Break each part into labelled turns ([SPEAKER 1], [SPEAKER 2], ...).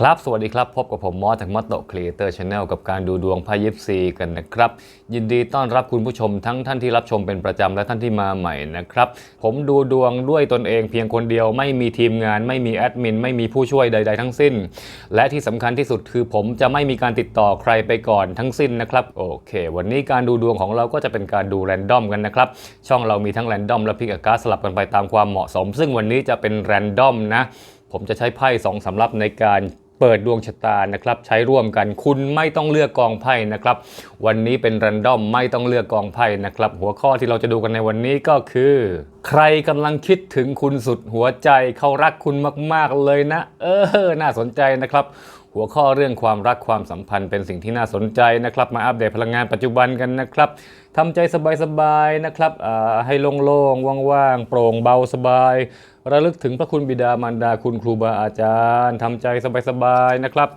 [SPEAKER 1] ครับ สวัสดีครับ พบกับผมมอสจากมอตโตครีเอเตอร์ชาแนลกับการดูดวงไพ่ยิปซีกันนะครับ ยินดีต้อนรับคุณผู้ชมทั้งท่านที่รับชมเป็นประจำและท่านที่มาใหม่นะครับ ผมดูดวงด้วยตนเองเพียงคนเดียวไม่มีทีมงาน ไม่มีแอดมิน ไม่มีผู้ช่วยใด ๆ ทั้งสิ้น และที่สำคัญที่สุดคือผมจะไม่มีการติดต่อใครไปก่อนทั้งสิ้นนะครับโอเค วันนี้การดูดวงของเราก็จะเป็นการดูแรนดอมกันนะครับช่องเรามีทั้งแรนดอมและพิกอาการสลับกันไปตามความเหมาะสม ซึ่งวันนี้จะเป็นแรนดอมนะผมจะใช้ไพ่สองสำรับในการ เปิดดวงชะตานะครับใช้ร่วมกันคุณไม่ต้องเลือกกองไพ่นะครับ วันนี้เป็นรันดอมไม่ต้องเลือกกองไพ่นะครับ หัวข้อที่เราจะดูกันในวันนี้ก็คือ ใครกำลังคิดถึงคุณสุดหัวใจเขารักคุณมาก ๆเลยนะ เออ น่าสนใจนะครับ หัวข้อเรื่องความรักความสัมพันธ์เป็นสิ่งที่น่าสนใจนะครับ มาอัปเดตพลังงานปัจจุบันกันนะครับทำใจสบายๆนะครับอ่าให้โล่งๆว่างๆโปร่งเบาสบาย ระลึกถึงพระคุณบิดามารดาคุณครูบาอาจารย์ทำใจสบายๆนะครับ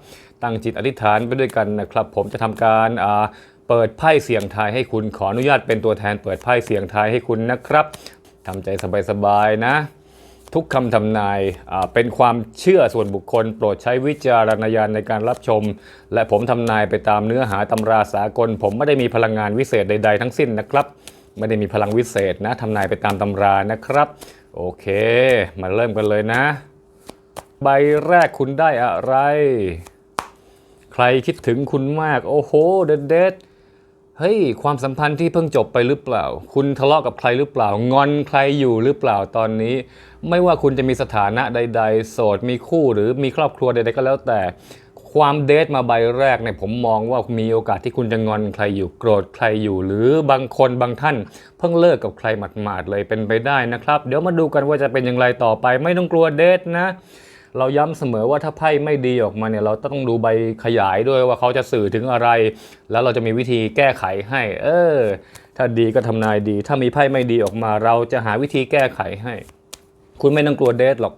[SPEAKER 1] ตั้งจิตอธิษฐานไปด้วยกันนะครับ ผมจะทำการอ่าเปิดไพ่เสียงทายให้คุณขออนุญาตเป็นตัวแทนเปิดไพ่เสียงทายให้คุณนะครับทำใจสบายๆนะ ทุกคำทำนายเป็นความเชื่อส่วนบุคคล โปรดใช้วิจารณญาณในการรับชม และผมทำนายไปตามเนื้อหาตำราสากล ผมไม่ได้มีพลังงานวิเศษใด ๆ ทั้งสิ้นนะครับ ไม่ได้มีพลังวิเศษนะทำนายไปตามตำรานะครับ โอเค มาเริ่มกันเลยนะ ใบแรกคุณได้อะไร ใครคิดถึงคุณมาก โอ้โหเด็ด เฮ้ยความสัมพันธ์ที่เพิ่งจบไปหรือเปล่า คุณทะเลาะกับใครหรือเปล่า งอนใครอยู่หรือเปล่าตอนนี้ ไม่ว่าคุณจะมีสถานะใด ๆ โสดมีคู่หรือมีครอบครัวใด ๆ ก็แล้วแต่ ความเดทมาใบแรกเนี่ยผมมองว่ามีโอกาสที่คุณจะงอนใครอยู่โกรธใครอยู่ หรือบางคนบางท่าน เพิ่งเลิกกับใครหมาดๆเลยเป็นไปได้นะครับ เดี๋ยวมาดูกันว่าจะเป็นอย่างไรต่อไป ไม่ต้องกลัวเดทนะ เราย้ำเสมอว่าถ้าไพ่ไม่ดีออกมาเนี่ยเราต้องดูใบขยายด้วยว่าเขาจะสื่อถึงอะไร แล้วเราจะมีวิธีแก้ไขให้ เออ ถ้าดีก็ทำนายดี ถ้ามีไพ่ไม่ดีออกมา เราจะหาวิธีแก้ไขให้ คุณไม่ต้องกลัวเดทหรอก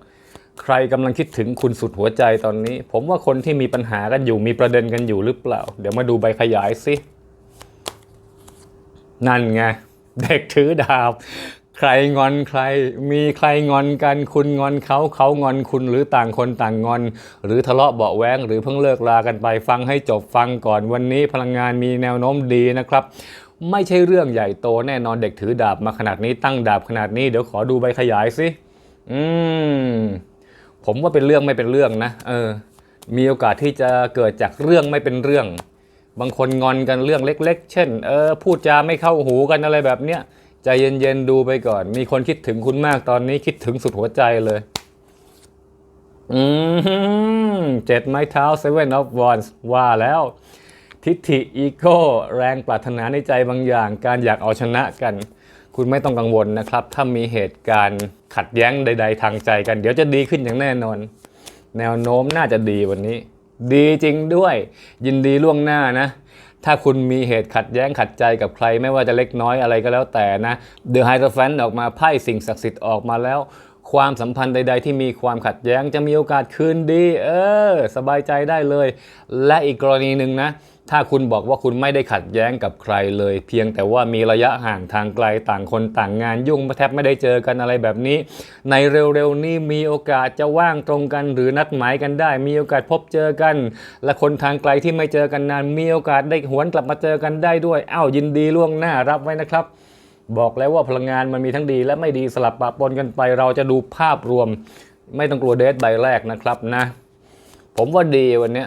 [SPEAKER 1] ใครกำลังคิดถึงคุณสุดหัวใจตอนนี้ ผมว่าคนที่มีปัญหากันอยู่มีประเด็นกันอยู่หรือเปล่า เดี๋ยวมาดูใบขยายสินั่นไงเด็กถือดาบ ใครงอนใครมีใครงอนกันคุณงอนเขาเขางอนคุณหรือต่างคนต่างงอน หรือทะเลาะเบาแวงหรือเพิ่งเลิกลากันไปฟังให้จบฟังก่อนวันนี้พลังงานมีแนวโน้มดีนะครับไม่ใช่เรื่องใหญ่โตแน่นอนเด็กถือดาบมาขนาดนี้ตั้งดาบขนาดนี้เดี๋ยวขอดูใบขยายสิอืมผมว่าเป็นเรื่องไม่เป็นเรื่องนะเออ มีโอกาสที่จะเกิดจากเรื่องไม่เป็นเรื่อง บางคนงอนกันเรื่องเล็ก ๆ เช่น เออพูดจาไม่เข้าหูกันอะไรแบบเนี้ย ใจเย็นๆดูไปก่อน มีคนคิดถึงคุณมากตอนนี้คิดถึงสุดหัวใจเลย อืมเจ็ดไม้เท้า Seven of Wands ว่าแล้ว ทิฏฐิอีโก้แรงปรารถนาในใจบางอย่าง การอยากเอาชนะกัน คุณไม่ต้องกังวลนะครับ ถ้ามีเหตุการณ์ขัดแย้งใด ๆ ทางใจกัน เดี๋ยวจะดีขึ้นอย่างแน่นอน แนวโน้มน่าจะดีวันนี้ ดีจริงด้วย ยินดีล่วงหน้านะ ถ้าคุณมีเหตุขัดแย้งขัดใจกับใครไม่ว่าจะเล็กน้อยอะไรก็แล้วแต่นะ The h i e r o p h a n t ออกมาไพ่สิ่งศักดิ์สิทธิ์ออกมาแล้ว ความสัมพันธ์ใด ๆ ที่มีความขัดแย้งจะมีโอกาสคืนดี เออ สบายใจได้เลย และอีกกรณีหนึ่งนะ ถ้าคุณบอกว่าคุณไม่ได้ขัดแย้งกับใครเลย เพียงแต่ว่ามีระยะห่างทางไกลต่างคนต่างงานยุ่งแทบไม่ได้เจอกันอะไรแบบนี้ ในเร็วๆนี้มีโอกาสจะว่างตรงกัน หรือนัดหมายกันได้ มีโอกาสพบเจอกัน และคนทางไกลที่ไม่เจอกันนาน มีโอกาสได้หวนกลับมาเจอกันได้ด้วยอ้าวยินดีล่วงหน้ารับไว้นะครับ บอกแล้วว่าพลังงานมันมีทั้งดีและไม่ดีสลับปะปนกันไป เราจะดูภาพรวม ไม่ต้องกลัวเดทใบแรกนะครับนะ ผมว่าดีวันนี้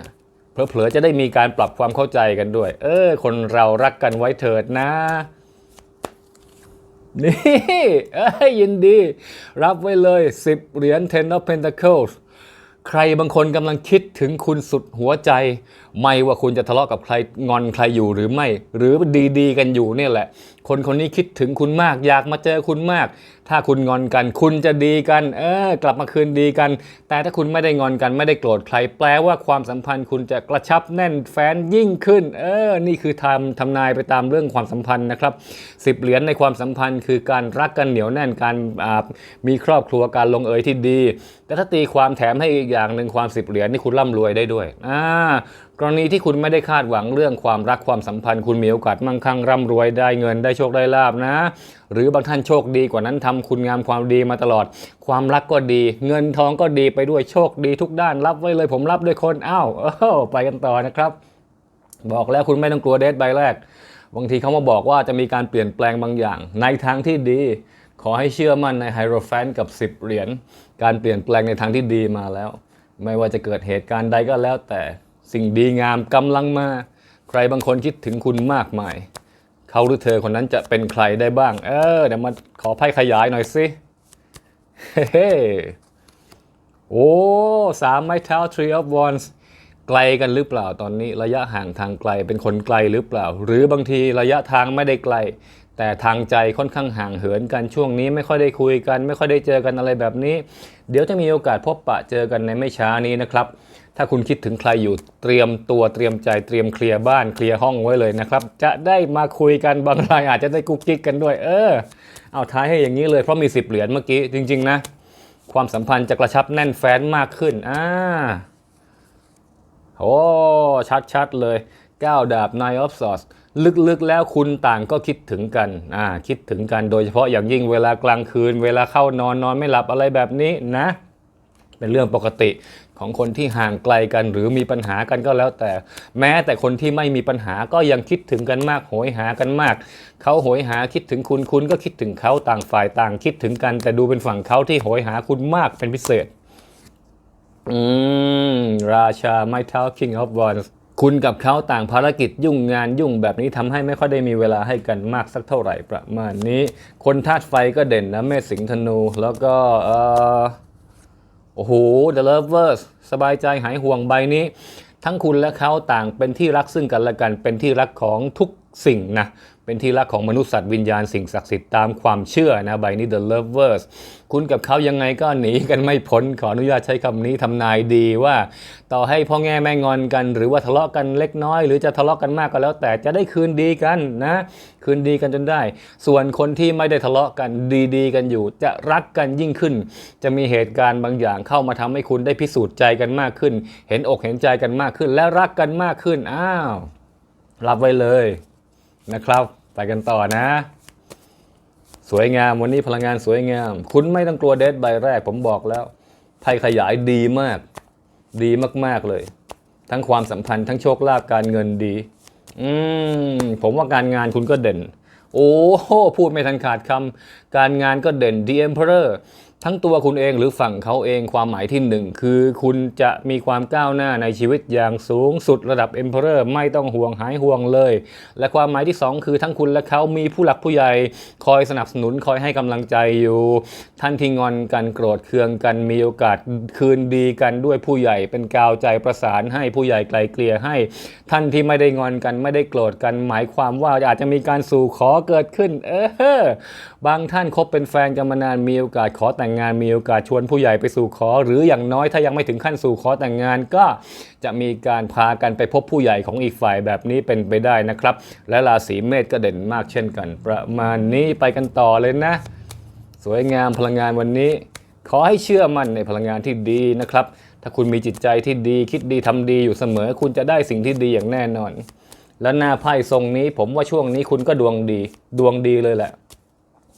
[SPEAKER 1] เผลอๆจะได้มีการปรับความเข้าใจกันด้วย เออ คนเรารักกันไว้เถิดนะ นี่เอ้ยยินดี รับไว้เลย 10 เหรียญ Ten of Pentacles ใครบางคนกำลังคิดถึงคุณสุดหัวใจ ไม่ว่าคุณจะทะเลาะกับใครงอนใครอยู่หรือไม่ หรือดีๆ กันอยู่เนี่ยแหละ คนคนนี้คิดถึงคุณมากอยากมาเจอคุณมากถ้าคุณงอนกันคุณจะดีกัน เออกลับมาคืนดีกัน แต่ถ้าคุณไม่ได้งอนกันไม่ได้โกรธใคร แปลว่าความสัมพันธ์คุณจะกระชับแน่นแฟนยิ่งขึ้น เออ นี่คือทำทำนายไปตามเรื่องความสัมพันธ์นะครับสิบเหรียญในความสัมพันธ์ คือการรักกันเหนียวแน่นการมีครอบครัวการลงเอยที่ดี แต่ถ้าตีความแถมให้อีกอย่างหนึ่งความสิบเหรียญนี่คุณร่ำรวยได้ด้วยอ่ากรณีที่คุณไม่ได้คาดหวังเรื่องความรักความสัมพันธ์ คุณมีโอกาสมั่งคั่งร่ำรวยได้เงินได้โชคได้ลาบนะ หรือบางท่านโชคดีกว่านั้นทำคุณงามความดีมาตลอด ความรักก็ดี เงินทองก็ดีไปด้วยโชคดีทุกด้านรับไว้เลยผมรับด้วยคนอ้าวไปกันต่อนะครับ บอกแล้วคุณไม่ต้องกลัวเดทใบแรก บางทีเขามาบอกว่าจะมีการเปลี่ยนแปลงบางอย่าง ในทางที่ดีขอให้เชื่อมั่นในไฮโรแฟนกับ 10 เหรียญการเปลี่ยนแปลงในทางที่ดีมาแล้ว ไม่ว่าจะเกิดเหตุการณ์ใดก็แล้วแต่สิ่งดีงามกำลังมา ใครบางคนคิดถึงคุณมากมาย เขาหรือเธอคนนั้นจะเป็นใครได้บ้าง เออเดี๋ยวมาขอไพ่ขยายหน่อยสิเฮ้โอ้สามไม้เท้า Three of Wands ไกลกันหรือเปล่าตอนนี้ระยะห่างทางไกลเป็นคนไกลหรือเปล่า หรือบางทีระยะทางไม่ได้ไกล แต่ทางใจค่อนข้างห่างเหินกันช่วงนี้ไม่ค่อยได้คุยกัน ไม่ค่อยได้เจอกันอะไรแบบนี้ เดี๋ยวจะมีโอกาสพบปะเจอกันในไม่ช้านี้นะครับ ถ้าคุณคิดถึงใครอยู่เตรียมตัวเตรียมใจเตรียมเคลียร์บ้านเคลียร์ห้องไว้เลยนะครับ จะได้มาคุยกันบางรายอาจจะได้กุ๊กกิ๊กกันด้วย เออ เอาท้ายให้อย่างนี้เลยเพราะมี 10 เหรียญเมื่อกี้จริง ๆ นะ ความสัมพันธ์จะกระชับแน่นแฟ้นมากขึ้นอ่าโอ้ชัดๆเลย9ดาบ Nine of Swords ลึกๆแล้วคุณต่างก็คิดถึงกัน อ่า คิดถึงกันโดยเฉพาะอย่างยิ่งเวลากลางคืน เวลาเข้านอนนอนไม่หลับอะไรแบบนี้นะ เป็นเรื่องปกติ ของคนที่ห่างไกลกัน หรือมีปัญหากันก็แล้วแต่ แม้แต่คนที่ไม่มีปัญหาก็ยังคิดถึงกันมากโหยหากันมาก เขาโหยหาคิดถึงคุณคุณก็คิดถึงเขาต่างฝ่ายต่างคิดถึงกัน แต่ดูเป็นฝั่งเขาที่โหยหาคุณมากเป็นพิเศษอืมราชาไม้เท้า King of Wands คุณกับเขาต่างภารกิจยุ่งงานยุ่งแบบนี้ทำให้ไม่ค่อยได้มีเวลาให้กันมากสักเท่าไหร่ประมาณนี้ คนธาตุไฟก็เด่นนะเมษสิงธนู แล้วก็เออ โอ้โห The Lovers สบายใจหายห่วงใบนี้ ทั้งคุณและเขาต่างเป็นที่รักซึ่งกันและกันเป็นที่รักของทุกสิ่งนะ เป็นที่รักของมนุษย์สัตว์วิญญาณสิ่งศักดิ์สิทธิ์ตามความเชื่อนะใบนี้ The Lovers คุณกับเขายังไงก็หนีกันไม่พ้นขออนุญาตใช้คำนี้ทำนายดีว่า ต่อให้พ่อแง่แม่งอนกัน หรือว่าทะเลาะกันเล็กน้อย หรือจะทะเลาะกันมากก็แล้ว แต่จะได้คืนดีกันนะคืนดีกันจนได้ ส่วนคนที่ไม่ได้ทะเลาะกันดีๆ กันอยู่ จะรักกันยิ่งขึ้น จะมีเหตุการณ์บางอย่างเข้ามาทำให้คุณได้พิสูจน์ใจกันมากขึ้น เห็นอกเห็นใจกันมากขึ้น และรักกันมากขึ้นอ้าวรับไว้เลย นะครับ ไปกันต่อนะ สวยงามวันนี้พลังงานสวยงาม คุณไม่ต้องกลัวเดทใบแรกผมบอกแล้วไพ่ขยายดีมาก ดีมาก ๆ เลย ทั้งความสัมพันธ์ทั้งโชคลาภการเงินดี อืมผมว่าการงานคุณก็เด่น โอ้โหพูดไม่ทันขาดคำการงานก็เด่น The Emperor ทั้งตัวคุณเองหรือฝั่งเขาเองความหมายที่หนึ่งคือคุณจะมีความก้าวหน้าในชีวิตอย่างสูงสุดระดับ Emperor ไม่ต้องห่วงหายห่วงเลย และความหมายที่สองคือทั้งคุณและเขามีผู้หลักผู้ใหญ่ คอยสนับสนุนคอยให้กำลังใจอยู่ ท่านที่งอนกันโกรธเคืองกันมีโอกาสคืนดีกันด้วยผู้ใหญ่ เป็นกาวใจประสานให้ผู้ใหญ่ไกลเกลี่ยให้ ท่านที่ไม่ได้งอนกันไม่ได้โกรธกัน หมายความว่าอาจจะมีการสู่ขอเกิดขึ้น เออ บางท่านคบเป็นแฟนกันมานานมีโอกาสขอแต่งงานมีโอกาสชวนผู้ใหญ่ไปสู่ขอ หรืออย่างน้อยถ้ายังไม่ถึงขั้นสู่ขอแต่งงานก็จะมีการพากันไปพบผู้ใหญ่ของอีกฝ่ายแบบนี้เป็นไปได้นะครับ และราศีเมษก็เด่นมากเช่นกัน ประมาณนี้ไปกันต่อเลยนะ สวยงามพลังงานวันนี้ ขอให้เชื่อมั่นในพลังงานที่ดีนะครับ ถ้าคุณมีจิตใจที่ดีคิดดีทำดีอยู่เสมอ คุณจะได้สิ่งที่ดีอย่างแน่นอน และหน้าไพ่ทรงนี้ผมว่าช่วงนี้คุณก็ดวงดี ดวงดีเลยแหละ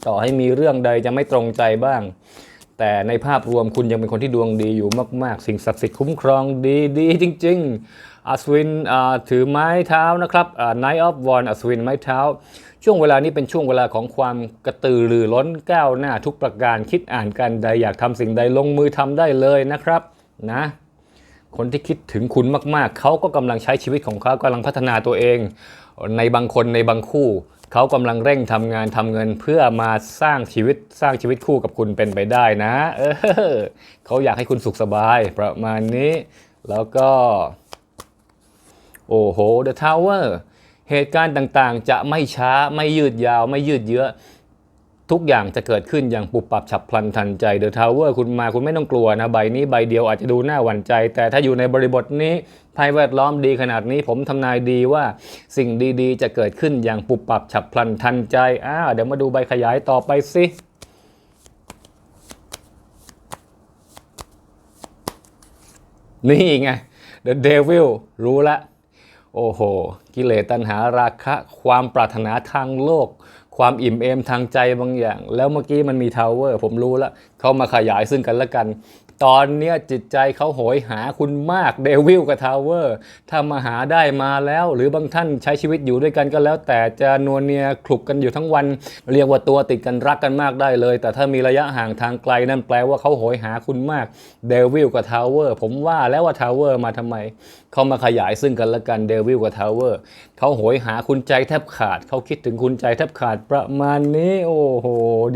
[SPEAKER 1] ต่อให้มีเรื่องใดจะไม่ตรงใจบ้าง แต่ในภาพรวมคุณยังเป็นคนที่ดวงดีอยู่มาก ๆ สิ่งศักดิ์สิทธิ์คุ้มครองดีดีจริง ๆอัศวินถือไม้เท้านะครับ night of w a n อัศวินไม้เท้า ช่วงเวลานี้เป็นช่วงเวลาของความกระตือรือร้นก้าวหน้าทุกประการคิดอ่านกันใดอยากทำสิ่งใดลงมือทำได้เลยนะครับนะคนที่คิดถึงคุณมาก ๆ เขาก็กำลังใช้ชีวิตของเขากำลังพัฒนาตัวเอง ในบางคนในบางคู่ เขากำลังเร่งทำงานทำเงินเพื่อมาสร้างชีวิตสร้างชีวิตคู่กับคุณเป็นไปได้นะ เออเขาอยากให้คุณสุขสบายประมาณนี้ แล้วก็ โอ้โห The Tower เหตุการณ์ต่างๆ จะไม่ช้าไม่ยืดยาวไม่ยืดเยื้อ ทุกอย่างจะเกิดขึ้นอย่างปุบปับฉับพลันทันใจเดอะทาวเวอร์คุณมาคุณไม่ต้องกลัวนะใบนี้ใบเดียวอาจจะดูน่าหวั่นใจ แต่ถ้าอยู่ในบริบทนี้ภัยแวดล้อมดีขนาดนี้ผมทำนายดีว่าสิ่งดีๆ จะเกิดขึ้นอย่างปุบปับฉับพลันทันใจอ้าวเดี๋ยวมาดูใบขยายต่อไปสินี่ไง The Devil รู้ละ โอ้โห กิเลสตัณหาราคะ ความปรารถนาทางโลก ความอิ่มเอมทางใจบางอย่าง แล้วเมื่อกี้มันมีทาวเวอร์ผมรู้แล้วเขามาขยายซึ่งกันและกัน ตอนเนี้ยจิตใจเขาโหยหาคุณมากเดวิลกับทาวเวอร์ถ้ามาหาได้มาแล้ว หรือบางท่านใช้ชีวิตอยู่ด้วยกันก็แล้ว แต่จะนวลเนียคลุกกันอยู่ทั้งวัน เรียกว่าตัวติดกันรักกันมากได้เลย แต่ถ้ามีระยะห่างทางไกลนั่นแปลว่าเขาโหยหาคุณมากเดวิลกับทาวเวอร์ผมว่าแล้วว่าทาวเวอร์มาทำไมเขามาขยายซึ่งกันและกันเดวิลกับทาวเวอร์เขาโหยหาคุณใจแทบขาดเขาคิดถึงคุณใจแทบขาดประมาณนี้ โอ้โห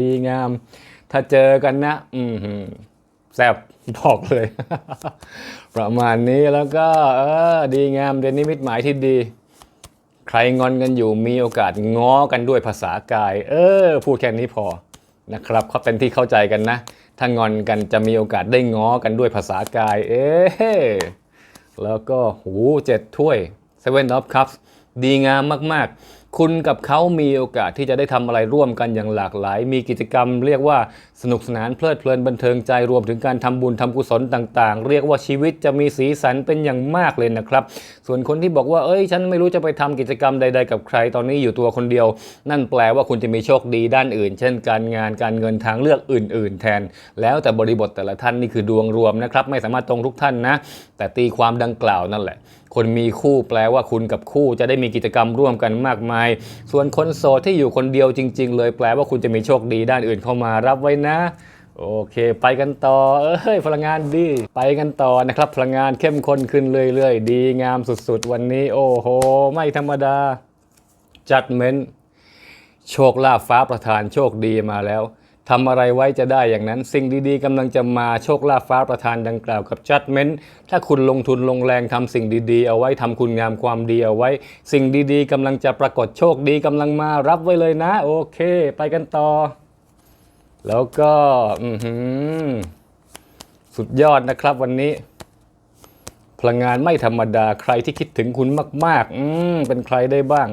[SPEAKER 1] ดีงาม ถ้าเจอกันนะ อืมหือ แซบบอกเลย ประมาณนี้แล้วก็เออดีงามเป็นนิมิตหมายที่ดี ใครงอนกันอยู่มีโอกาสง้อกันด้วยภาษากาย เออ พูดแค่นี้พอนะครับเขาเป็นที่เข้าใจกันนะ ถ้างอนกันจะมีโอกาสได้ง้อกันด้วยภาษากาย เอ๊แล้วก็หูเจ็ดถ้วย Seven of Cups ดีงามมาก ๆ คุณกับเขามีโอกาสที่จะได้ทำอะไรร่วมกันอย่างหลากหลาย มีกิจกรรมเรียกว่า สนุกสนานเพลิดเพลินบันเทิงใจรวมถึงการทำบุญทำกุศลต่างๆ เรียกว่าชีวิตจะมีสีสันเป็นอย่างมากเลยนะครับ ส่วนคนที่บอกว่าเอ้ย ฉันไม่รู้จะไปทำกิจกรรมใด ๆ กับใครตอนนี้อยู่ตัวคนเดียว นั่นแปลว่าคุณจะมีโชคดีด้านอื่น เช่น การงานการเงินทางเลือกอื่น ๆ แทน แล้วแต่บริบทแต่ละท่านนี่คือดวงรวมนะครับไม่สามารถตรงทุกท่านนะ แต่ตีความดังกล่าวนั่นแหละ คนมีคู่แปลว่าคุณกับคู่จะได้มีกิจกรรมร่วมกันมากมาย ส่วนคนโสดที่อยู่คนเดียวจริง ๆ เลยแปลว่าคุณจะมีโชคดีด้านอื่นเข้ามารับไว้นะโอเค ไปกันต่อ เอ้ย พลังงานดี ไปกันต่อนะครับ พลังงานเข้มข้นขึ้นเรื่อยๆ ดีงามสุดๆ วันนี้ โอ้โห ไม่ธรรมดา judgment โชคลาภฟ้าประทานโชคดีมาแล้วทำอะไรไว้จะได้อย่างนั้น สิ่งดีๆกำลังจะมาโชคลาภฟ้าประทานดังกล่าวกับ judgment ถ้าคุณลงทุนลงแรงทำสิ่งดีๆ เอาไว้ทำคุณงามความดีเอาไว้ สิ่งดีๆกำลังจะปรากฏโชคดีกำลังมารับไว้เลยนะ โอเค ไปกันต่อ แล้วก็สุดยอดนะครับวันนี้ พลังงานไม่ธรรมดาใครที่คิดถึงคุณมาก ๆ อืมเป็นใครได้บ้าง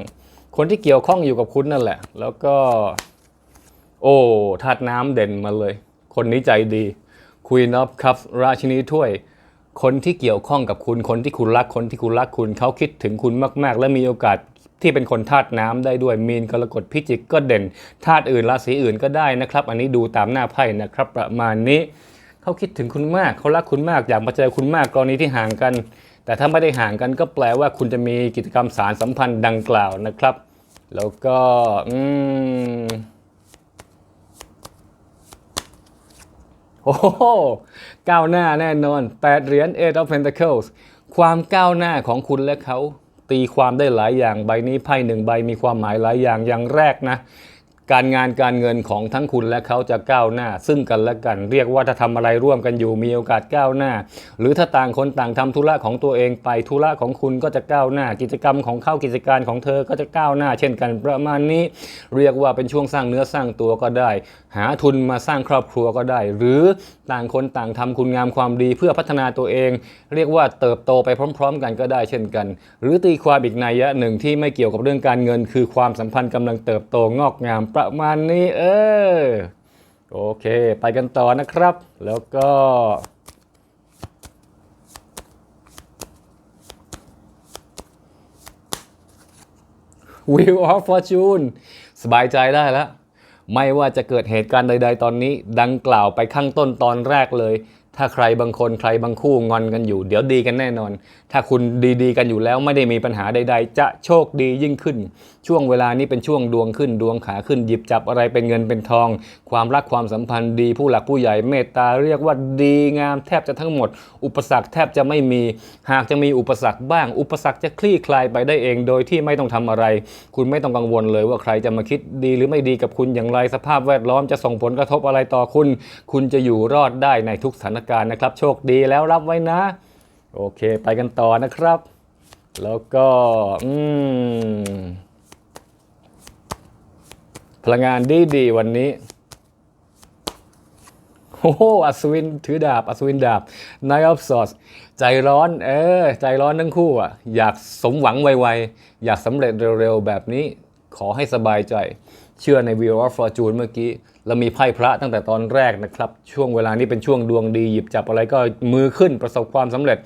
[SPEAKER 1] คนที่เกี่ยวข้องอยู่กับคุณนั่นแหละ แล้วก็ โอ้ธาตุน้ำเด่นมาเลย คนนี้ใจดี คุยนอบครับ ราชินีถ้วย คนที่เกี่ยวข้องกับคุณ คนที่คุณรัก คนที่คุณรักคุณ เขาคิดถึงคุณมาก ๆ และมีโอกาสที่เป็นคนธาตุน้ำได้ด้วยมีนกรกฎพิจิกก็เด่นธาตุอื่นราศีอื่นก็ได้นะครับ อันนี้ดูตามหน้าไพ่นะครับ ประมาณนี้เขาคิดถึงคุณมากเขารักคุณมากอยากมาเจอคุณมากกรณีที่ห่างกัน แต่ถ้าไม่ได้ห่างกันก็แปลว่าคุณจะมีกิจกรรมสารสัมพันธ์ดังกล่าวนะครับ แล้วก็อืมโอ้โห ก้าวหน้าแน่นอน 8 เหรียญ Eight of Pentacles ความก้าวหน้าของคุณและเขาตีความได้หลายอย่างใบนี้ไพ่หนึ่งใบมีความหมายหลายอย่างอย่างแรกนะ การงานการเงินของทั้งคุณและเขาจะก้าวหน้า ซึ่งกันและกัน เรียกว่าถ้าทำอะไรร่วมกันอยู่มีโอกาสก้าวหน้า หรือถ้าต่างคนต่างทำธุระของตัวเองไปธุระของคุณก็จะก้าวหน้า กิจกรรมของเขากิจการของเธอก็จะก้าวหน้า เช่นกันประมาณนี้ เรียกว่าเป็นช่วงสร้างเนื้อสร้างตัวก็ได้ หาทุนมาสร้างครอบครัวก็ได้ หรือต่างคนต่างทำคุณงามความดีเพื่อพัฒนาตัวเอง เรียกว่าเติบโตไปพร้อม ๆ กันก็ได้เช่นกัน หรือตีความอีกนัยยะหนึ่งที่ไม่เกี่ยวกับเรื่องการเงิน คือความสัมพันธ์กำลังเติบโตงอกงามประมาณนี้เออโอเค ไปกันต่อนะครับ แล้วก็ Wheel of Fortune สบายใจได้แล้ว ไม่ว่าจะเกิดเหตุการณ์ใด ๆ ตอนนี้ ดังกล่าวไปข้างต้นตอนแรกเลย ถ้าใครบางคนใครบางคู่งอนกันอยู่ เดี๋ยวดีกันแน่นอนถ้าคุณดีๆ กันอยู่แล้วไม่ได้มีปัญหาใด ๆ จะโชคดียิ่งขึ้น ช่วงเวลานี้เป็นช่วงดวงขึ้นดวงขาขึ้นหยิบจับอะไรเป็นเงินเป็นทอง ความรักความสัมพันธ์ดีผู้หลักผู้ใหญ่เมตตาเรียกว่าดีงามแทบจะทั้งหมด อุปสรรคแทบจะไม่มี หากจะมีอุปสรรคบ้าง อุปสรรคจะคลี่คลายไปได้เองโดยที่ไม่ต้องทำอะไร คุณไม่ต้องกังวลเลยว่าใครจะมาคิดดีหรือไม่ดีกับคุณอย่างไรสภาพแวดล้อมจะส่งผลกระทบอะไรต่อคุณ คุณจะอยู่รอดได้ในทุกสถานการณ์นะครับ โชคดีแล้วรับไว้นะ โอเค ไปกันต่อนะครับ แล้วก็อืมพลังงานดีดีวันนี้โอ้โหอัศวินถือดาบ อัศวินดาบ Knight of Swords ใจร้อน เออ ใจร้อนทั้งคู่อะ อยากสมหวังไวๆ อยากสำเร็จเร็วๆ แบบนี้ ขอให้สบายใจ เชื่อใน Wheel of Fortune เมื่อกี้ แล้วมีไพ่พระตั้งแต่ตอนแรกนะครับ ช่วงเวลานี้เป็นช่วงดวงดีหยิบจับอะไรก็มือขึ้นประสบความสำเร็จ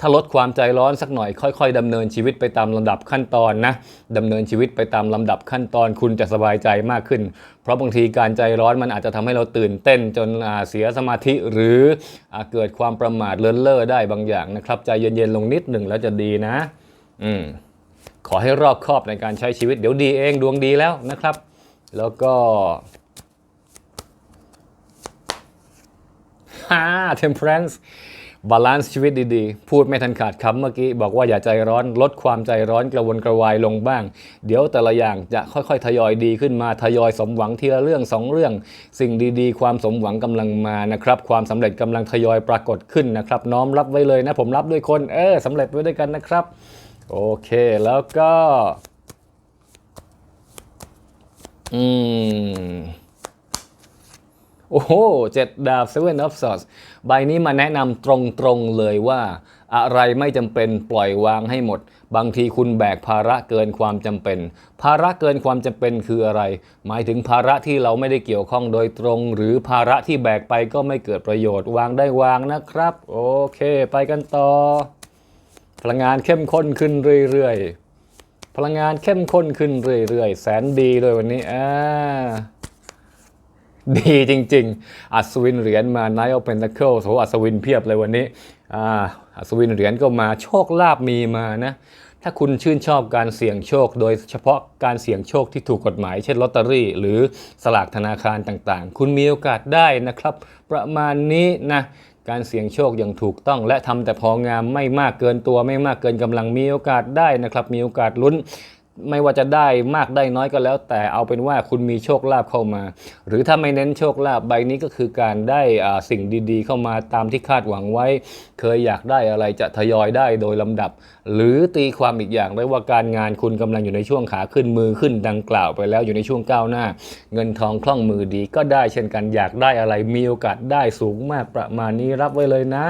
[SPEAKER 1] ถ้าลดความใจร้อนสักหน่อยค่อย ๆดำเนินชีวิตไปตามลำดับขั้นตอนนะดำเนินชีวิตไปตามลำดับขั้นตอนคุณจะสบายใจมากขึ้น เพราะบางทีการใจร้อนมันอาจจะทำให้เราตื่นเต้นจนเสียสมาธิหรืออเกิดความประมาทเลินเล่อได้บางอย่างนะครับ ใจเย็นๆลงนิดหนึ่งแล้วจะดีนะ อืมขอให้รอบคอบในการใช้ชีวิตเดี๋ยวดีเองดวงดีแล้วนะครับ แล้วก็ ฮ่า temperance บาลานซ์ชีวิตดีๆ พูดไม่ทันขาดคำเมื่อกี้ บอกว่าอย่าใจร้อนลดความใจร้อนกระวนกระวายลงบ้าง เดี๋ยวแต่ละอย่างจะค่อยๆ ทยอยดีขึ้นมาทยอยสมหวังทีละเรื่องสองเรื่อง สิ่งดีๆ ความสมหวังกำลังมานะครับ ความสำเร็จกำลังทยอยปรากฏขึ้นนะครับ น้อมรับไว้เลยนะ ผมรับด้วยคน เออสำเร็จไว้ด้วยกันนะครับ โอเคแล้วก็ อืม โอ้โหเจ็ดดาบ Seven of Swords ใบนี้มาแนะนำตรงๆเลยว่า อะไรไม่จำเป็นปล่อยวางให้หมด บางทีคุณแบกภาระเกินความจำเป็น ภาระเกินความจำเป็นคืออะไร หมายถึงภาระที่เราไม่ได้เกี่ยวข้องโดยตรง หรือภาระที่แบกไปก็ไม่เกิดประโยชน์วางได้วางนะครับ โอเค ไปกันต่อ พลังงานเข้มข้นขึ้นเรื่อยๆพลังงานเข้มข้นขึ้นเรื่อยๆ แสนดีเลยวันนี้อ่า ดีจริง ๆ อัศวินเหรียญมา Knight of Pentacles โหอัศวินเพียบเลยวันนี้อัศวินเหรียญก็มาโชคลาภมีมานะ ถ้าคุณชื่นชอบการเสี่ยงโชค โดยเฉพาะการเสี่ยงโชคที่ถูกกฎหมาย เช่นลอตเตอรี่ หรือสลากธนาคารต่างๆ คุณมีโอกาสได้นะครับ ประมาณนี้นะการเสี่ยงโชคอย่างถูกต้อง และทำแต่พองามไม่มากเกินตัวไม่มากเกินกำลังมีโอกาสได้นะครับ มีโอกาสลุ้น ไม่ว่าจะได้มากได้น้อยก็แล้ว แต่เอาเป็นว่าคุณมีโชคลาภเข้ามา หรือถ้าไม่เน้นโชคลาภใบนี้ก็คือการได้สิ่งดีๆ เข้ามาตามที่คาดหวังไว้ เคยอยากได้อะไรจะทยอยได้โดยลำดับ หรือตีความอีกอย่างได้ว่าการงานคุณกำลังอยู่ในช่วงขาขึ้นมือขึ้นดังกล่าวไปแล้วอยู่ในช่วงก้าวหน้า เงินทองคล่องมือดีก็ได้เช่นกันอยากได้อะไรมีโอกาสได้สูงมากประมาณนี้รับไว้เลยนะ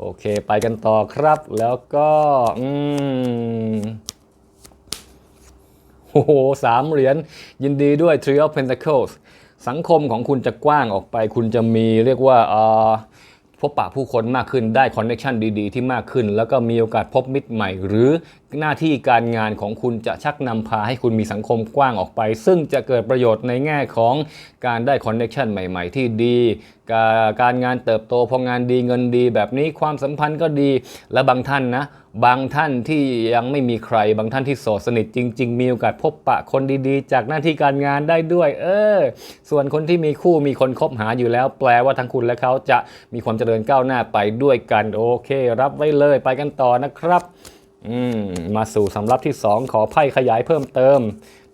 [SPEAKER 1] โอเค ไปกันต่อครับ แล้วก็อืม โอ้โหสามเหรียญยินดีด้วย Three of Pentacles สังคมของคุณจะกว้างออกไป คุณจะมีเรียกว่าเอ่อพบปะผู้คนมากขึ้นได้คอนเนคชันดีๆ ที่มากขึ้น แล้วก็มีโอกาสพบมิตรใหม่ หรือ หน้าที่การงานของคุณจะชักนำพาให้คุณมีสังคมกว้างออกไป ซึ่งจะเกิดประโยชน์ในแง่ของการได้คอนเน t ชันใหม่ ๆ ที่ดีการการงานเติบโตพองานดีเงินดี แบบนี้ความสัมพันธ์ก็ดีและบางท่านนะ บางท่านที่ยังไม่มีใคร บางท่านที่โสดสนิทจริง ๆ มีโอกาสพบปะคนดีๆ จากหน้าที่การงานได้ด้วย เออ ส่วนคนที่มีคู่มีคนคบหาอยู่แล้ว แปลว่าทั้งคุณและเขาจะมีความเจริญก้าวหน้าไปด้วยกันโอเค รับไว้เลยไปกันต่อนะครับ อืมมาสู่สำรับที่ 2 ขอไพ่ขยายเพิ่มเติม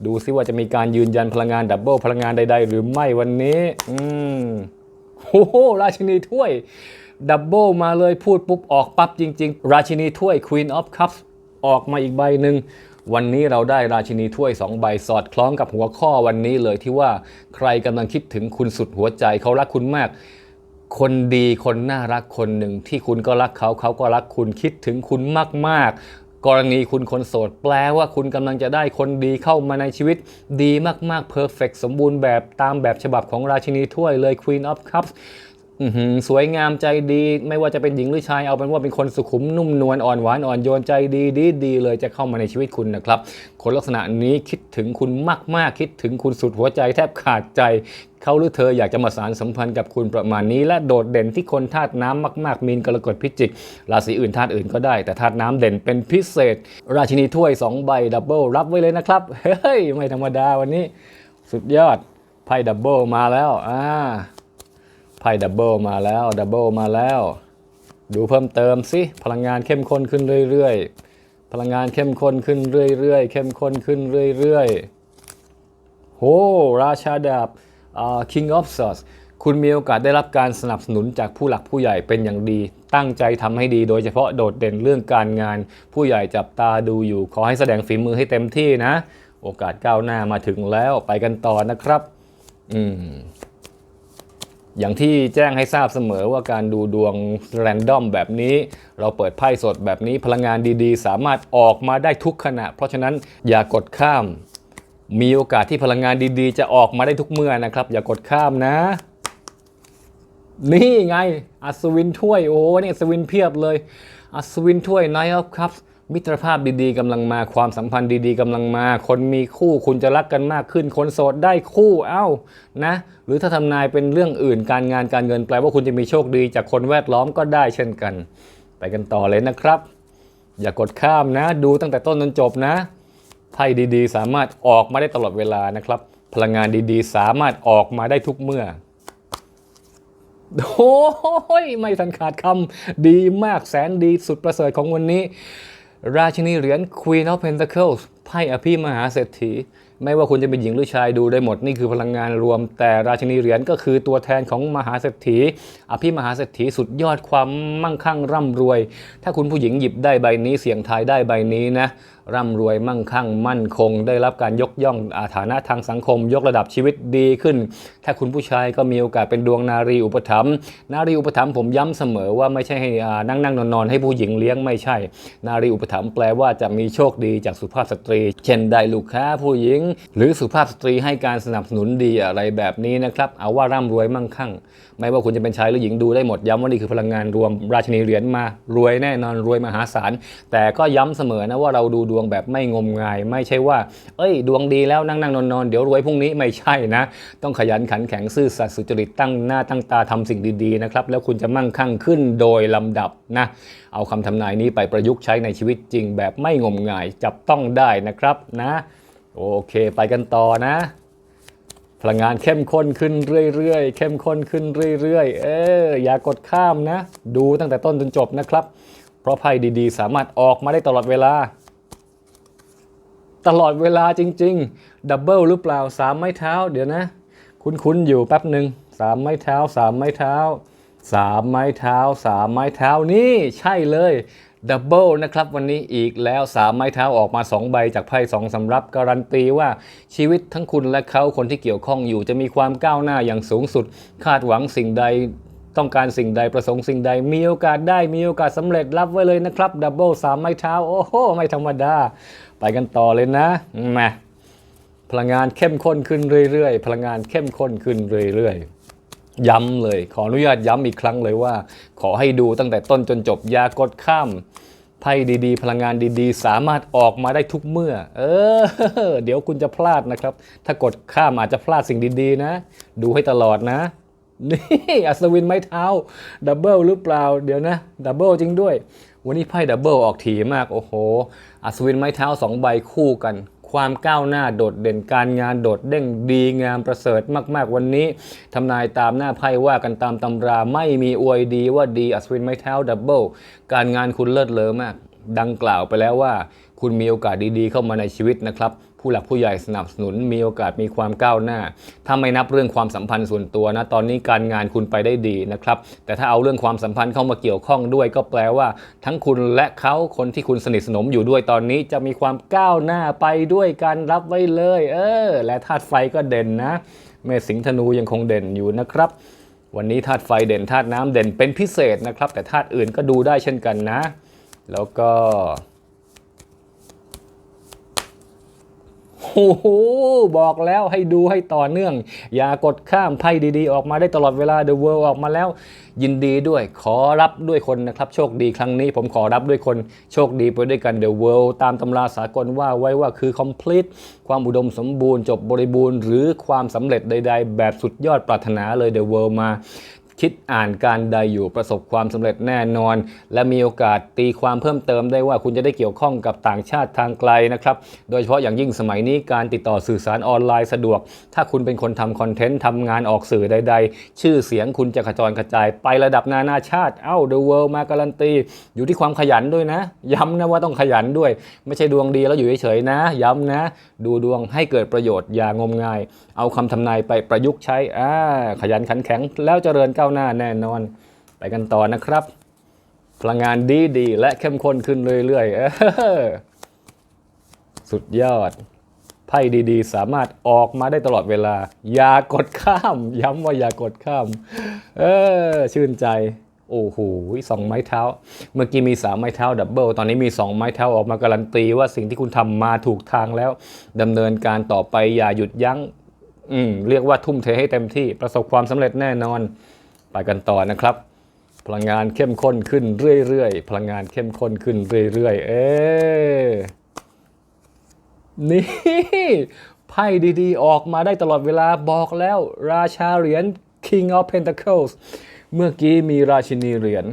[SPEAKER 1] ดูซิว่าจะมีการยืนยันพลังงานดับเบิลพลังงานใด ๆ หรือไม่วันนี้ อืมโอ้โหราชินีถ้วยดับเบิลมาเลยพูดปุ๊บออกปั๊บจริง ๆ ราชินีถ้วย Queen of Cups ออกมาอีกใบหนึ่งวันนี้เราได้ราชินีถ้วย 2 ใบสอดคล้องกับหัวข้อวันนี้เลยที่ว่าใครกำลังคิดถึงคุณสุดหัวใจเขารักคุณมาก คนดีคนน่ารักคนหนึ่งที่คุณก็รักเขาเขาก็รักคุณคิดถึงคุณมาก ๆ กรณีคุณคนโสดแปลว่าคุณกำลังจะได้คนดีเข้ามาในชีวิต ดีมากๆเพอร์เฟกสมบูรณ์แบบตามแบบฉบับของราชินีถ้วยเลย Queen of Cups สวยงามใจดี ไม่ว่าจะเป็นหญิงหรือชายเอาเป็นว่าเป็นคนสุขุมนุ่มนวลอ่อนหวานอ่อนโยนใจดีดีดีเลยจะเข้ามาในชีวิตคุณนะครับ คนลักษณะนี้คิดถึงคุณมาก ๆ คิดถึงคุณสุดหัวใจแทบขาดใจเขาหรือเธออยากจะมาสารสัมพันธ์กับคุณประมาณนี้ และโดดเด่นที่คนธาตุน้ำมากๆ มีนกรกฎพิจิก ราศีอื่นธาตุอื่นก็ได้ แต่ธาตุน้ำเด่นเป็นพิเศษ ราชินีถ้วย 2 ใบดับเบิลรับไว้เลยนะครับ เฮ้ย ไม่ธรรมดาวันนี้ สุดยอดไพ่ดับเบิลมาแล้วอ่า ไพ่ดับเบิลมาแล้วดับเบิลมาแล้ว ดูเพิ่มเติมสิพลังงานเข้มข้นขึ้นเรื่อยๆ พลังงานเข้มข้นขึ้นเรื่อยๆ เข้มข้นขึ้นเรื่อยๆโหราชาดาบอ่า King of Swords คุณมีโอกาสได้รับการสนับสนุนจากผู้หลักผู้ใหญ่เป็นอย่างดี ตั้งใจทำให้ดีโดยเฉพาะโดดเด่นเรื่องการงาน ผู้ใหญ่จับตาดูอยู่ ขอให้แสดงฝีมือให้เต็มที่นะ โอกาสก้าวหน้ามาถึงแล้วไปกันต่อนะครับ อืม อย่างที่แจ้งให้ทราบเสมอว่าการดูดวงแรนดอมแบบนี้ เราเปิดไพ่สดแบบนี้พลังงานดีๆ สามารถออกมาได้ทุกขณะ เพราะฉะนั้นอย่ากดข้าม มีโอกาสที่พลังงานดีๆ จะออกมาได้ทุกเมื่อนะครับ อย่ากดข้ามนะ นี่ไงอัศวินถ้วยโอ้โหนี่อัศวินเพียบเลยอัศวินถ้วย Knight of Cups มิตรภาพดีๆกำลังมาความสัมพันธ์ดีๆกำลังมา คนมีคู่คุณจะรักกันมากขึ้น คนโสดได้คู่เอ้านะ หรือถ้าทำนายเป็นเรื่องอื่นการงานการเงินแปลว่าคุณจะมีโชคดีจากคนแวดล้อมก็ได้เช่นกัน ไปกันต่อเลยนะครับ อย่ากดข้ามนะ ดูตั้งแต่ต้นจนจบนะไพ่ดีๆ สามารถออกมาได้ตลอดเวลานะครับ พลังงานดีๆ สามารถออกมาได้ทุกเมื่อโอ้ยไม่ทันขาดคำดีมากแสนดีสุดประเสริฐของวันนี้ ราชินีเหรียญ Queen of Pentacles ไพ่อภิมหาเศรษฐี ไม่ว่าคุณจะเป็นหญิงหรือชายดูได้หมดนี่คือพลังงานรวม แต่ราชินีเหรียญก็คือตัวแทนของมหาเศรษฐี อภิมหาเศรษฐีสุดยอดความมั่งคั่งร่ำรวย ถ้าคุณผู้หญิงหยิบได้ใบนี้เสียงทายได้ใบนี้นะร่ำรวยมั่งคั่งมั่นคง ได้รับการยกย่องอาฐานะทางสังคม ยกระดับชีวิตดีขึ้น ถ้าคุณผู้ชายก็มีโอกาสเป็นดวงนารีอุปถัมภ์นารีอุปถัมภ์ผมย้ำเสมอว่าไม่ใช่ให้นั่งนั่งนอนนอนให้ผู้หญิงเลี้ยงไม่ใช่ นารีอุปถัมภ์แปลว่าจะมีโชคดีจากสุภาพสตรี เช่นได้ลูกค้าผู้หญิงหรือสุภาพสตรีให้การสนับสนุนดีอะไรแบบนี้นะครับ เอาว่าร่ำรวยมั่งคั่ง ไม่ว่าคุณจะเป็นชายหรือหญิงดูได้หมดย้ำว่านี่คือพลังงานรวมราชินีเหรียญมารวยแน่นอนรวยมหาศาลแต่ก็ย้ำเสมอนะว่าเราดูดวงแบบไม่งมงาย ไม่ใช่ว่า เอ้ย ดวงดีแล้วนั่งนั่งนอนนอนเดี๋ยวรวยพรุ่งนี้ไม่ใช่นะ ต้องขยันขันแข็งซื่อสัตย์สุจริตตั้งหน้าตั้งตาทำสิ่งดีๆนะครับแล้วคุณจะมั่งคั่งขึ้นโดยลำดับนะเอาคำทำนายนี้ไปประยุกต์ใช้ในชีวิตจริงแบบไม่งมงายจับต้องได้นะครับนะ โอเค ไปกันต่อนะ พลังงานเข้มข้นขึ้นเรื่อยๆ เข้มข้นขึ้นเรื่อยๆ เอออย่ากดข้ามนะ ดูตั้งแต่ต้นจนจบนะครับ เพราะไพ่ดีๆ สามารถออกมาได้ตลอดเวลา ตลอดเวลาจริง ๆ ดับเบิลหรือเปล่าสามไม้เท้า เดี๋ยวนะ คุ้นๆอยู่แป๊บหนึ่งสามไม้เท้าสามไม้เท้าสามไม้เท้าสามไม้เท้านี่ใช่เลย ดับเบิลนะครับวันนี้อีกแล้วสามไม้เท้าออกมา 2 ใบจากไพ่สองสำรับการันตีว่าชีวิตทั้งคุณและเขาคนที่เกี่ยวข้องอยู่จะมีความก้าวหน้าอย่างสูงสุด คาดหวังสิ่งใดต้องการสิ่งใดประสงค์สิ่งใดมีโอกาสได้มีโอกาสสำเร็จรับไว้เลยนะครับดับเบิลสามไม้เท้า โอ้โห ไม่ธรรมดา ไปกันต่อเลยนะมาพลังงานเข้มข้นขึ้นเรื่อยๆ พลังงานเข้มข้นขึ้นเรื่อยๆ ย้ำเลย ขออนุญาตย้ำอีกครั้งเลยว่า ขอให้ดูตั้งแต่ต้นจนจบยากดข้ามไพ่ดีๆ พลังงานดีๆ สามารถออกมาได้ทุกเมื่อ เออ เดี๋ยวคุณจะพลาดนะครับ ถ้ากดข้ามอาจจะพลาดสิ่งดีๆ นะ ดูให้ตลอดนะ นี่อัศวินไม้เท้า ดับเบิลหรือเปล่า เดี๋ยวนะ ดับเบิลจริงด้วย วันนี้ไพ่ดับเบิลออกถี่มาก โอ้โห อัศวินไม้เท้าสองใบคู่กัน ความก้าวหน้าโดดเด่นการงานโดดเด้งดีงามประเสริฐมาก ๆ วันนี้ทำนายตามหน้าไพ่ว่ากันตามตำราไม่มีอวยดีว่าดีอัศวินไม้เท้าดับเบิลการงานคุณเลิศเลอมาก ดังกล่าวไปแล้วว่า คุณมีโอกาสดีๆ เข้ามาในชีวิตนะครับ ผู้หลักผู้ใหญ่สนับสนุนมีโอกาสมีความก้าวหน้า ถ้าไม่นับเรื่องความสัมพันธ์ส่วนตัวนะตอนนี้การงานคุณไปได้ดีนะครับ แต่ถ้าเอาเรื่องความสัมพันธ์เข้ามาเกี่ยวข้องด้วย ก็แปลว่า ทั้งคุณและเขาคนที่คุณสนิทสนมอยู่ด้วยตอนนี้จะมีความก้าวหน้าไปด้วยกันรับไว้เลย เออ และธาตุไฟก็เด่นนะเมษสิงธนูยังคงเด่นอยู่นะครับ วันนี้ธาตุไฟเด่นธาตุน้ำเด่นเป็นพิเศษนะครับ แต่ธาตุอื่นก็ดูได้เช่นกันนะ แล้วก็ โอ้โหบอกแล้วให้ดูให้ต่อเนื่อง อย่ากดข้ามไพ่ดีๆ ออกมาได้ตลอดเวลา The World ออกมาแล้ว ยินดีด้วยขอรับด้วยคนนะครับ โชคดีครั้งนี้ผมขอรับด้วยคนโชคดีไปด้วยกัน The World ตามตำราสากลว่าไว้ว่าคือ complete ความอุดมสมบูรณ์จบบริบูรณ์ หรือความสำเร็จใด ๆ แบบสุดยอดปรารถนาเลย The World มา คิดอ่านการใดอยู่ประสบความสำเร็จแน่นอน และมีโอกาสตีความเพิ่มเติมได้ว่าคุณจะได้เกี่ยวข้องกับต่างชาติทางไกลนะครับ โดยเฉพาะอย่างยิ่งสมัยนี้การติดต่อสื่อสารออนไลน์สะดวก ถ้าคุณเป็นคนทำคอนเทนต์ทำงานออกสื่อใด ๆ ชื่อเสียงคุณจะกระจรกระจายไประดับนานาชาติ เอ้า The World มาการันตี อยู่ที่ความขยันด้วยนะ ย้ำนะว่าต้องขยันด้วย ไม่ใช่ดวงดีแล้วอยู่เฉยๆนะ ย้ำนะ ดูดวงให้เกิดประโยชน์อย่างมงายเอาคำทำนายไปประยุกต์ใช้อ่าขยันขันแข็งแล้วเจริญก้าวหน้าแน่นอน ไปกันต่อนะครับ พลังงานดีดีๆและเข้มข้นขึ้นเรื่อยๆสุดยอดไพ่ดีๆ สามารถออกมาได้ตลอดเวลา อย่ากดข้าม ย้ำว่าอย่ากดข้าม เออ ชื่นใจ โอ้โหสองไม้เท้า เมื่อกี้มีสามไม้เท้าดับเบิลตอนนี้มีสองไม้เท้าออกมาการันตีว่าสิ่งที่คุณทำมาถูกทางแล้วดำเนินการต่อไปอย่าหยุดยั้ง อืมเรียกว่าทุ่มเทให้เต็มที่ประสบความสำเร็จแน่นอนไปกันต่อนะครับ พลังงานเข้มข้นขึ้นเรื่อยๆพลังงานเข้มข้นขึ้นเรื่อยๆเอ๊นี่ไพ่ดีๆ ออกมาได้ตลอดเวลาบอกแล้วราชาเหรียญ King of Pentacles เมื่อกี้มีราชินีเหรียญ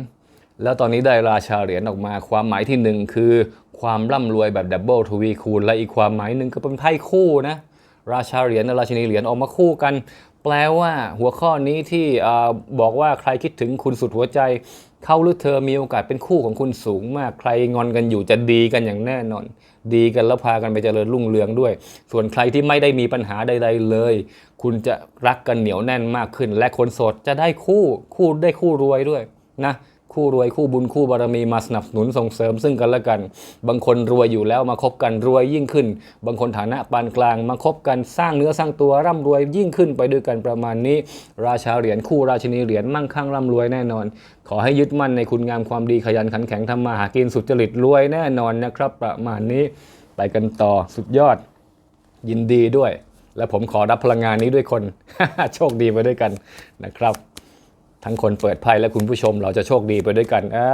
[SPEAKER 1] แล้วตอนนี้ได้ราชาเหรียญออกมาความหมายที่หนึ่งคือ ความร่ำรวยแบบดับเบิลทวีคูณและอีกความหมายหนึ่งก็เป็นไพ่คู่นะ ราชาเหรียญและราชินีเหรียญออกมาคู่กัน แปลว่าหัวข้อนี้ที่บอกว่าใครคิดถึงคุณสุดหัวใจ เขาหรือเธอมีโอกาสเป็นคู่ของคุณสูงมาก ใครงอนกันอยู่จะดีกันอย่างแน่นอน ดีกันแล้วพากันไปเจริญรุ่งเรืองด้วย ส่วนใครที่ไม่ได้มีปัญหาใด ๆ เลย คุณจะรักกันเหนียวแน่นมากขึ้น และคนโสดจะได้คู่คู่ได้คู่รวยด้วยนะ คู่รวยคู่บุญคู่บารมีมาสนับสนุนส่งเสริมซึ่งกันและกัน บางคนรวยอยู่แล้วมาคบกันรวยยิ่งขึ้น บางคนฐานะปานกลางมาคบกันสร้างเนื้อสร้างตัวร่ำรวยยิ่งขึ้นไปด้วยกันประมาณนี้ ราชาเหรียญคู่ราชินีเหรียญมั่งคั่งร่ำรวยแน่นอน ขอให้ยึดมั่นในคุณงามความดีขยันขันแข็งทำมาหากินสุจริตรวยแน่นอนนะครับ ประมาณนี้ไปกันต่อสุดยอด ยินดีด้วย และผมขอรับพลังงานนี้ด้วยคน โชคดีไปด้วยกันนะครับ ทั้งคนเปิดไพ่และคุณผู้ชมเราจะโชคดีไปด้วยกันอ่า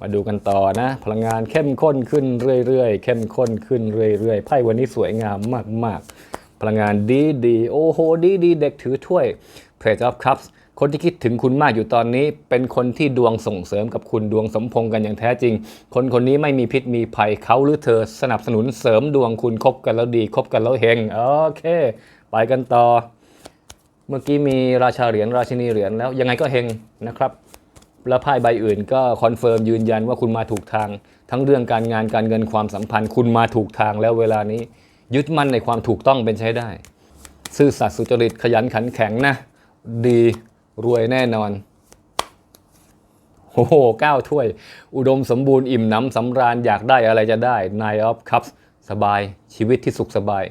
[SPEAKER 1] มาดูกันต่อนะ พลังงานเข้มข้นขึ้นเรื่อยๆ เข้มข้นขึ้นเรื่อยๆ ไพ่วันนี้สวยงามมากๆ พลังงานดีดีๆโอ้โหดีดีๆเด็กถือถ้วย Page of Cups คนที่คิดถึงคุณมากอยู่ตอนนี้ เป็นคนที่ดวงส่งเสริมกับคุณดวงสมพงษ์กันอย่างแท้จริง คนคนนี้ไม่มีพิษมีภัยเขาหรือเธอสนับสนุนเสริมดวงคุณคบกันแล้วดีคบกันแล้วเฮงโอเค ไปกันต่อ เมื่อกี้มีราชาเหรียญราชินีเหรียญแล้วยังไงก็เฮงนะครับ แล้วไพ่ใบอื่นก็คอนเฟิร์มยืนยันว่าคุณมาถูกทาง ทั้งเรื่องการงานการเงินความสัมพันธ์ คุณมาถูกทางแล้วเวลานี้ ยึดมั่นในความถูกต้องเป็นใช้ได้ ซื่อสัตย์สุจริตขยันขันแข็งนะ ดีรวยแน่นอนโอ้โหเก้าถ้วย อุดมสมบูรณ์อิ่มหน้ำสำราญอยากได้อะไรจะได้ Nine of Cups สบายชีวิตที่สุขสบาย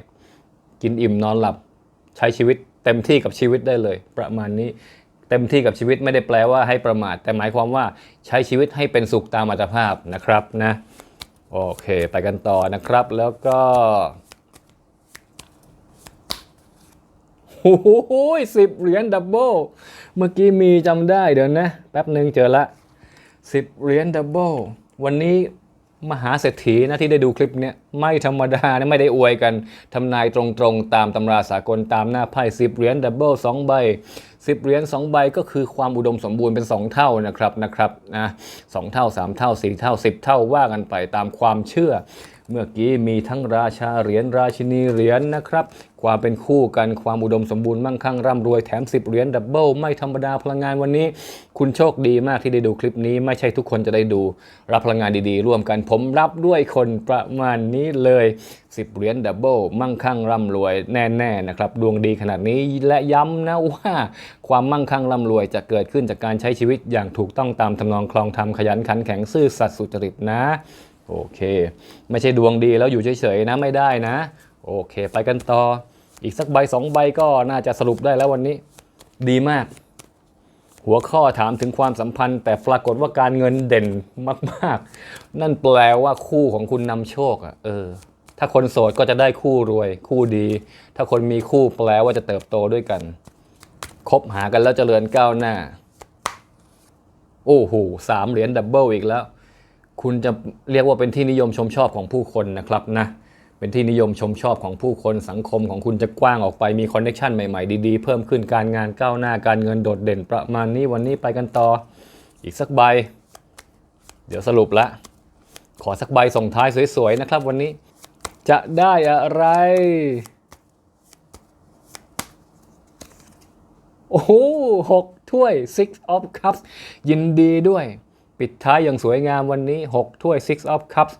[SPEAKER 1] กินอิ่มนอนหลับใช้ชีวิต เต็มที่กับชีวิตได้เลย ประมาณนี้ เต็มที่กับชีวิตไม่ได้แปลว่าให้ประมาท แต่หมายความว่าใช้ชีวิตให้เป็นสุขตามอัตภาพนะครับนะโอเค ไปกันต่อนะครับแล้วก็โอ้โหสิบเหรียญดับเบิลเมื่อกี้มีจำได้เดี๋ยวนะ แป๊บหนึ่งเจอละสิบเหรียญดับเบิลวันนี้ มหาเศรษฐีนะที่ได้ดูคลิปนี้ไม่ธรรมดานะไม่ได้อวยกันทำนายตรงๆ ตามตำราสากลตามหน้าไพ่สิบเหรียญดับเบิลสองใบสิบเหรียญสองใบก็คือความอุดมสมบูรณ์เป็นสองเท่านะครับนะครับนะสองเท่าสามเท่าสี่เท่าสิบเท่าว่ากันไปตามความเชื่อ เมื่อกี้มีทั้งราชาเหรียญราชินีเหรียญนะครับ ความเป็นคู่กันความอุดมสมบูรณ์มั่งคั่งร่ำรวยแถม 10 เหรียญดับเบิลไม่ธรรมดาพลังงานวันนี้ คุณโชคดีมากที่ได้ดูคลิปนี้ ไม่ใช่ทุกคนจะได้ดู รับพลังงานดีๆ ร่วมกันผมรับด้วยคนประมาณนี้เลย 10 เหรียญดับเบิลมั่งคั่งร่ำรวยแน่ๆนะครับดวงดีขนาดนี้และย้ำนะว่าความมั่งคั่งร่ำรวยจะเกิดขึ้นจากการใช้ชีวิตอย่างถูกต้องตามทำนองคลองธรรมขยันขันแข็งซื่อสัตย์สุจริตนะโอเค ไม่ใช่ดวงดีแล้วอยู่เฉยๆนะไม่ได้นะ โอเค ไปกันต่อ อีกสักใบสองใบก็น่าจะสรุปได้แล้ววันนี้ ดีมาก หัวข้อถามถึงความสัมพันธ์ แต่ปรากฏว่าการเงินเด่นมากๆ นั่นแปลว่าคู่ของคุณนำโชคอะเออ ถ้าคนโสดก็จะได้คู่รวย คู่ดี ถ้าคนมีคู่แปลว่าจะเติบโตด้วยกัน คบหากันแล้วเจริญก้าวหน้า โอ้โหสามเหรียญดับเบิลอีกแล้ว คุณจะเรียกว่าเป็นที่นิยมชมชอบของผู้คนนะครับนะ เป็นที่นิยมชมชอบของผู้คนสังคมของคุณจะกว้างออกไปมีคอนเนคชันใหม่ๆดีๆ เพิ่มขึ้นการงานก้าวหน้าการเงินโดดเด่นประมาณนี้วันนี้ไปกันต่อ อีกสักใบ เดี๋ยวสรุปละ ขอสักใบส่งท้ายสวยๆนะครับวันนี้จะได้อะไร โอ้โหหกถ้วย six of cups ยินดีด้วย ปิดท้ายอย่างสวยงามวันนี้ 6 ถ้วย six of cups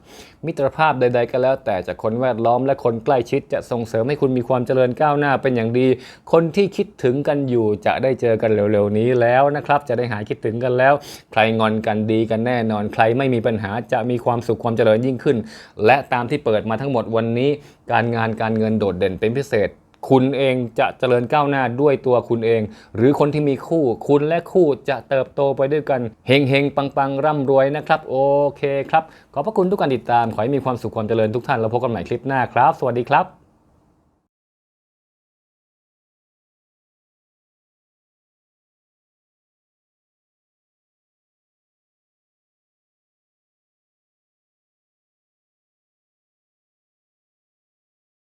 [SPEAKER 1] มิตรภาพใด ๆ ก็แล้ว แต่จากคนแวดล้อมและคนใกล้ชิดจะส่งเสริมให้คุณมีความเจริญก้าวหน้าเป็นอย่างดี คนที่คิดถึงกันอยู่จะได้เจอกันเร็วๆนี้แล้วนะครับ จะได้หายคิดถึงกันแล้ว ใครงอนกันดีกันแน่นอน ใครไม่มีปัญหาจะมีความสุขความเจริญยิ่งขึ้น และตามที่เปิดมาทั้งหมดวันนี้ การงานการเงินโดดเด่นเป็นพิเศษ คุณเองจะเจริญก้าวหน้าด้วยตัวคุณเอง หรือคนที่มีคู่ คุณและคู่จะเติบโตไปด้วยกันเฮงเฮงปังปังร่ำรวยนะครับ โอเคครับ ขอบพระคุณทุกการติดตาม ขอให้มีความสุขความเจริญทุกท่าน แล้วพบกันใหม่คลิปหน้าครับ สวัสดีครับ